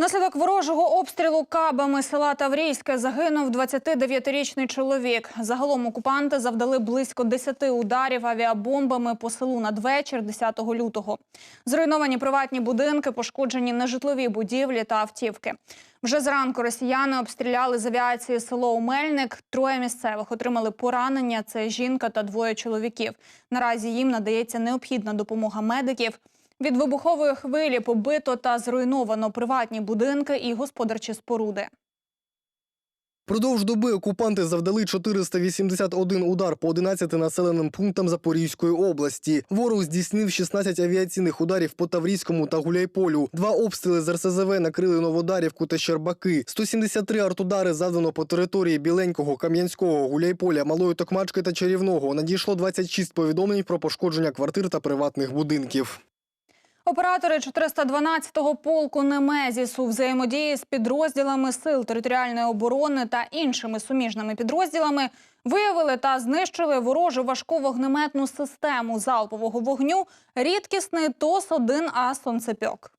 Наслідок ворожого обстрілу кабами села Таврійське загинув 29-річний чоловік. Загалом окупанти завдали близько 10 ударів авіабомбами по селу надвечір 10 лютого. Зруйновані приватні будинки, пошкоджені нежитлові будівлі та автівки. Вже зранку росіяни обстріляли з авіації село Умельник. Троє місцевих отримали поранення. Це жінка та двоє чоловіків. Наразі їм надається необхідна допомога медиків. Від вибухової хвилі побито та зруйновано приватні будинки і господарчі споруди. Продовж доби окупанти завдали 481 удар по 11 населеним пунктам Запорізької області. Ворог здійснив 16 авіаційних ударів по Таврійському та Гуляйполю. Два обстріли з РСЗВ накрили Новодарівку та Щербаки. 173 артудари завдано по території Біленького, Кам'янського, Гуляйполя, Малої Токмачки та Чарівного. Надійшло 26 повідомлень про пошкодження квартир та приватних будинків. Оператори 412-го полку Немезіс у взаємодії з підрозділами сил територіальної оборони та іншими суміжними підрозділами виявили та знищили ворожу важку вогнеметну систему залпового вогню рідкісний ТОС-1А «Сонцепьок».